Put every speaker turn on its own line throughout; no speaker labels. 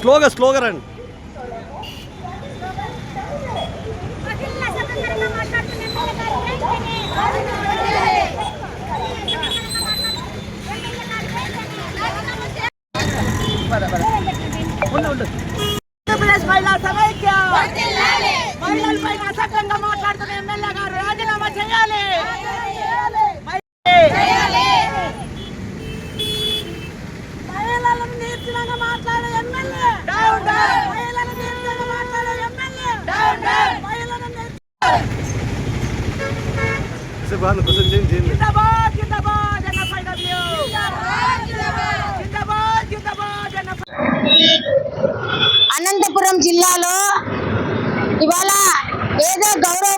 స్లోగా స్లోగా రండి.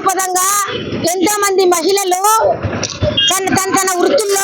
దృక్పథంగా ఎంతో మంది మహిళలు తన తన తన వృత్తుల్లో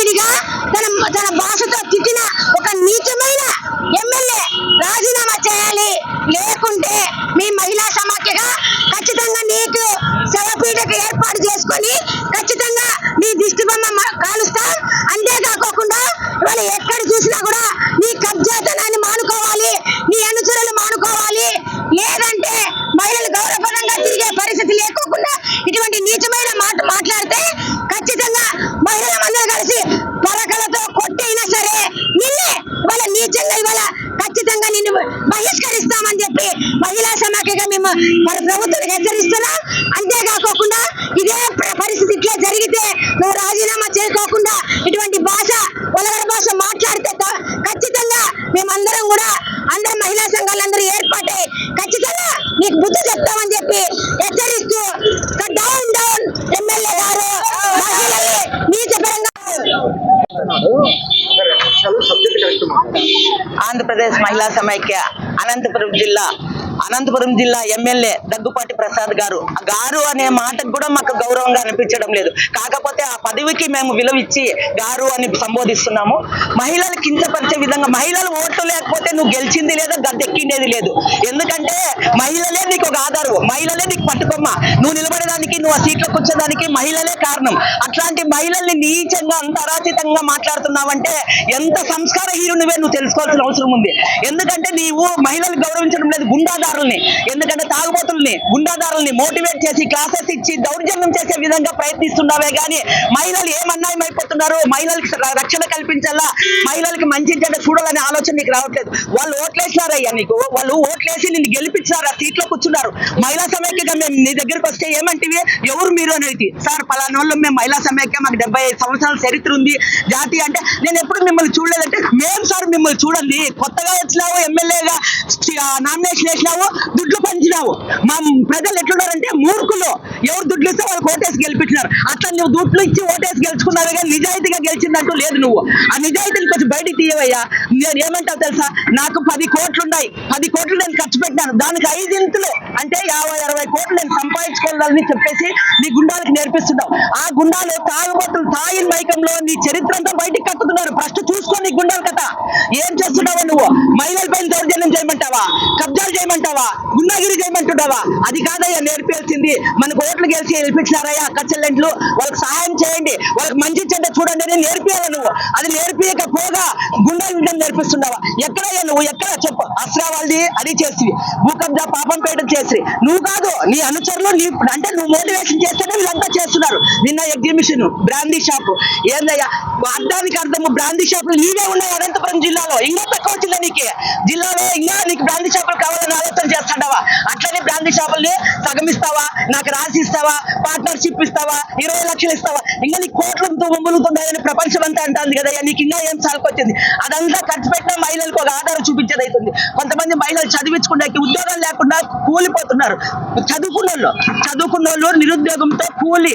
విరిగా తన తన భాషతో నువ్వు రాజీనామా చేసుకోకుండా ఇటువంటి భాష వలగడ భాష మాట్లాడితే ఖచ్చితంగా మేమందరం కూడా అందరు మహిళా సంఘాలందరూ ఏర్పాటై ఖచ్చితంగా నీకు బుద్ధి చెప్తామని చెప్పి హెచ్చరిస్తూ డౌన్ డౌన్ ఎమ్మెల్యే గారు
ఆంధ్రప్రదేశ్ మహిళా సమైక్య అనంతపురం జిల్లా అనంతపురం జిల్లా ఎమ్మెల్యే దగ్గుపాటి ప్రసాద్ గారు. గారు అనే మాటకు కూడా మాకు గౌరవంగా అనిపించడం లేదు. కాకపోతే ఆ పదవికి మేము విలువ ఇచ్చి గారు అని సంబోధిస్తున్నాము. మహిళలు కించపరిచే విధంగా మహిళలు ఓట్లు లేకపోతే నువ్వు గెలిచింది లేదా గద్దెక్కిండేది లేదు. ఎందుకంటే మహిళలే నీకు ఒక ఆధారు. మహిళలే నీకు పట్టుకొమ్మ. నువ్వు నిలబడడానికి నువ్వు ఆ సీట్లో కూర్చోడానికి మహిళలే కారణం. అట్లాంటి మహిళల్ని నీచంగా అంత అరాచితంగా మాట్లాడుతున్నావంటే ఎంత సంస్కారహీరు నువ్వే నువ్వు తెలుసుకోవాల్సిన అవసరం ఉంది. ఎందుకంటే నీవు మహిళలు గౌరవించడం లేదు గుండాగా గుండాదారుల్ని ఎందుకంటే తాగుబోతుల్ని గుండాదారుల్ని మోటివేట్ చేసి క్లాసెస్ ఇచ్చి దౌర్జన్యం చేసే విధంగా ప్రయత్నిస్తున్నావే కానీ మహిళలు ఏమన్నాయం అయిపోతున్నారు మహిళలకి రక్షణ కల్పించాలా? మహిళలకి మంచి చెడ్డ చూడాలనే ఆలోచన నీకు రావట్లేదు. వాళ్ళు ఓట్లేసినారయ్యా నీకు? వాళ్ళు ఓట్లేసి నిన్ను గెలిపించినారు? ఆ సీట్లో కూర్చున్నారు. మహిళా సమైక్యగా మేము నీ దగ్గరికి వస్తే ఏమంటివి? ఎవరు మీరు అనేది సార్ పలానా వాళ్ళు మేము మహిళా సమైక్య మాకు డెబ్బై సంవత్సరాల చరిత్ర ఉంది. జాతి అంటే నేను ఎప్పుడు మిమ్మల్ని చూడలేదంటే మేము సార్ మిమ్మల్ని చూడండి. కొత్తగా వచ్చినావు ఎమ్మెల్యేగా నామినేషన్ వేసినావు. దుడ్లు పంచినావు. మా ప్రజలు ఎట్లున్నారంటే మూర్ఖులు. ఎవరు దుడ్లు ఇస్తే వాళ్ళకి ఓటేసి గెలిపించినారు. అట్లా నువ్వు దుడ్లు ఇచ్చి ఓటేసి గెలుచుకున్నావు కానీ నిజాయితీగా గెలిచిందంటూ లేదు నువ్వు. ఆ నిజాయితీని కొంచెం బయటికి తీయవయ్యా. నేను ఏమంటావు తెలుసా? నాకు పది కోట్లు ఉన్నాయి పది కోట్లు నేను ఖర్చు పెట్టినాను. దానికి ఐదు అంటే యాభై అరవై కోట్లు నేను సంపాదించుకోవాలని చెప్పేసి నీ గుండాలకు నేర్పిస్తున్నావు. ఆ గుండాలు తాగుబోతులు తాగిన మైకంలో నీ చరిత్ర అంతా బయటికి కక్కుతున్నారు. ఫస్ట్ చూసుకొని నీ గుండాల ఏం చేస్తున్నావా నువ్వు? మహిళల పైన దౌర్జన్యం చేయమంటావా? కబ్జాలు చేయమంటావా? గుండాగిరి చేయమంటుంటావా? అది కాదయ్యా నేర్పించింది మనకు ఓట్లు గెలిచి గెలిపించినారయ్యా అక్క వాళ్ళకి సహాయం చేయండి. వాళ్ళకి మంచి చెడ్డ చూడండి అని నేర్పియాలి నువ్వు. అది నేర్పియకపోగా గుండా ఉండడం నేర్పిస్తున్నావా? ఎక్కడయ్యా నువ్వు? ఎక్కడ? చెప్పు. అస్రా వాళ్ళది అది చేసి భూకబ్జా పాపం పేట చేసి నువ్వు కాదు నీ అనుచరులు నీ అంటే నువ్వు మోటివేషన్ చేస్తేనే వీళ్ళంతా చేస్తున్నారు. నిన్న ఎగ్జిబిషన్ బ్రాందీ షాప్. ఏందయ్యా? అర్థానికి అర్థము బ్రాందీ షాపులు నీవే ఉన్నాయి? అనంతపురం జిల్లాలో? ఇంకా తక్కువ వచ్చిందా నీకు? జిల్లాలో ఇంకా నీకు బ్రాందీ చేపలు కావాలని ఆలోచన చేస్తాడావా? అట్లనే బ్రాందీ చేపల్ని సగమిస్తావా? నాకు రాసి ఇస్తావా? పార్ట్నర్షిప్ ఇస్తావా? ఇరవై లక్షలు ఇస్తావా? ఇంకా నీ కోట్లతో ముమ్ములుతుంటాయని ప్రపంచం అంతా అంటుంది కదా నీకు ఇంకా ఏం సాల్కొచ్చింది అదంతా ఖర్చు పెట్టిన మహిళలకు ఒక ఆధారం చూపించేది అవుతుంది కొంతమంది మహిళలు చదివించుకునే ఉద్యోగం లేకుండా కూలిపోతున్నారు. చదువుకున్న వాళ్ళు చదువుకున్న వాళ్ళు నిరుద్యోగంతో కూలి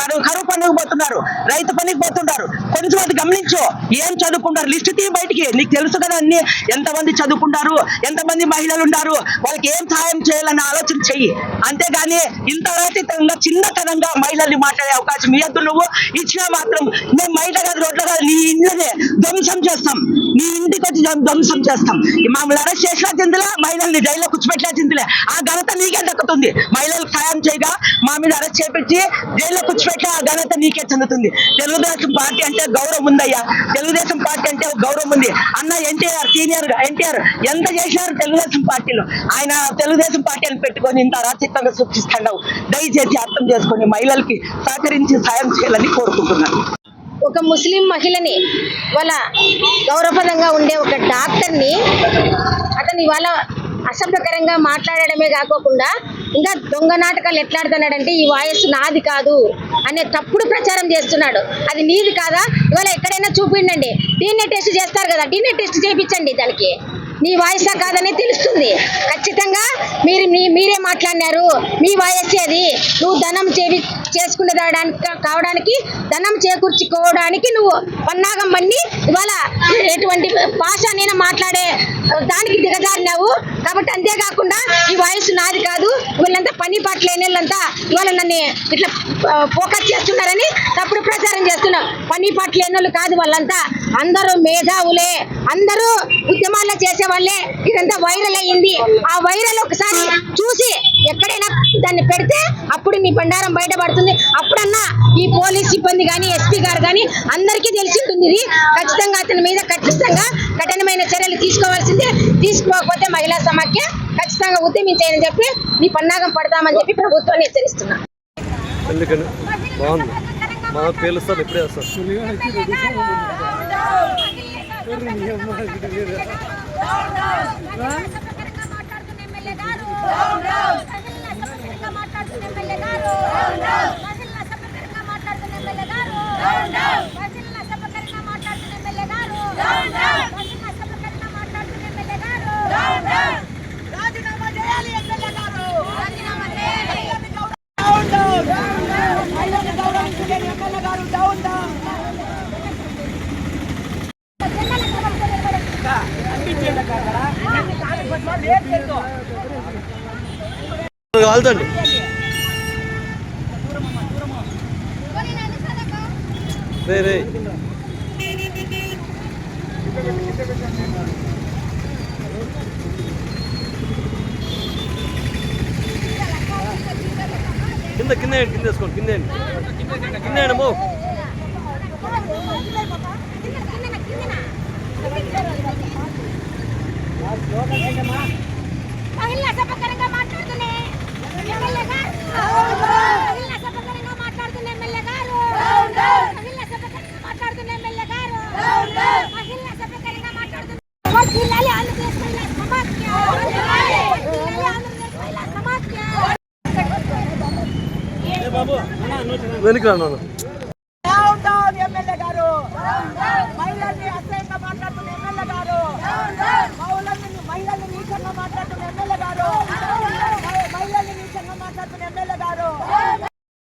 కరువు కరువు పనికి పోతున్నారు. రైతు పనికి పోతున్నారు కొంచెం అది గమనించు. ఏం చదువుకుంటారు? లిస్ట్ తీ బయటికి? నీకు తెలుసు కదా అన్ని? ఎంతమంది చదువుకుంటారు? ఎంతమంది మహిళలు ఉన్నారు వాళ్ళకి ఏం సహాయం చేయాలన్న ఆలోచన చెయ్యి. అంతేగాని ఇంత అతీతంగా చిన్నతనంగా మహిళల్ని మాట్లాడే అవకాశం ఇవ్వద్దు నువ్వు. ఇచ్చినా మాత్రం మేము మహిళ కాదు రోడ్ల కాదు నీ ఇళ్ళనే ధ్వంసం చేస్తాం. నీ ఇంటికి వచ్చి ధ్వంసం చేస్తాం. మమ్మల్ని అరెస్ట్ చేసినా చింతలే మహిళల్ని జైల్లో కూర్చోబెట్టినా చింతలే. ఆ ఘనత నీకే దక్కుతుంది. మహిళలకు సాయం చేయగా మా మీద అరెస్ట్ చేపించి జైల్లో కూర్చోబెట్టిన ఆ ఘనత నీకే చెందుతుంది. తెలుగుదేశం పార్టీ అంటే గౌరవం ఉందయ్యా. తెలుగుదేశం పార్టీ అంటే గౌరవం ఉంది. అన్న ఎన్టీఆర్ సీనియర్ ఎన్టీఆర్ ఎంత చేసినారు తెలుగుదేశం పార్టీలో? ఆయన తెలుగుదేశం పార్టీ అని పెట్టుకొని ఇంత అరాచకంగా సృష్టిస్తున్నావు దయచేసి అర్థం చేసుకొని మహిళలకి సహకరించి సాయం చేయాలని కోరుకుంటున్నాను.
ఒక ముస్లిం మహిళని వాళ్ళ గౌరవపదంగా ఉండే ఒక డాక్టర్ని అతను ఇవాళ అసభ్యకరంగా మాట్లాడడమే కాకోకుండా ఇంకా దొంగ నాటకాలు ఎట్లాడుతున్నాడంటే ఈ వాయస్సు నాది కాదు అనే తప్పుడు ప్రచారం చేస్తున్నాడు. అది నీది కాదా? ఇవాళ ఎక్కడైనా చూపిండండి డీఎన్ఏ టెస్ట్ చేస్తారు కదా డీఎన్ఏ టెస్ట్ చేయించండి దానికి. నీ వాయిసా కాదని తెలుస్తుంది. ఖచ్చితంగా మీరు మీ మీరే మాట్లాడినారు. మీ వాయస్సే అది. నువ్వు ధనం చేవి చేసుకునే కావడానికి ధనం చేకూర్చుకోవడానికి నువ్వు పన్నాగం పన్ని ఇవాళ ఎటువంటి భాష నేను మాట్లాడే దానికి దిగజారినావు. కాబట్టి అంతేకాకుండా ఈ వయసు నాది కాదు. వీళ్ళంతా పని పాట లేని వాళ్ళంతా ఇవాళ నన్ను ఇట్లా ఫోకస్ చేస్తున్నారని తప్పుడు ప్రచారం చేస్తున్నావు పని పాట లేని వాళ్ళు కాదు వాళ్ళంతా. అందరూ మేధావులే. అందరూ ఉద్యమాల్లో చేసే వాళ్ళే ఇదంతా వైరల్ అయ్యింది. ఆ వైరల్ ఒకసారి చూసి ఎక్కడైనా దాన్ని పెడితే అప్పుడు నీ బండారం బయటపడుతుంది. అప్పుడన్నా ఈ పోలీస్ సిబ్బంది కానీ ఎస్పీ గారు కానీ అందరికీ తెలిసి ఉంటుంది. ఇది ఖచ్చితంగా అతని మీద ఖచ్చితంగా కఠినమైన చర్యలు తీసుకోవాల్సింది. తీసుకోకపోతే మహిళా సమాఖ్య ఖచ్చితంగా ఉద్యమించాయని చెప్పి నీ పన్నాగం పడతామని చెప్పి ప్రభుత్వాన్ని హెచ్చరిస్తున్నా.
ఎందుకని? బాగుంది. మా వస్తారు
కాలుతండి రే రే. కింద కింద కింద వేసుకోండి కింద కింద కింద എനിക്ക്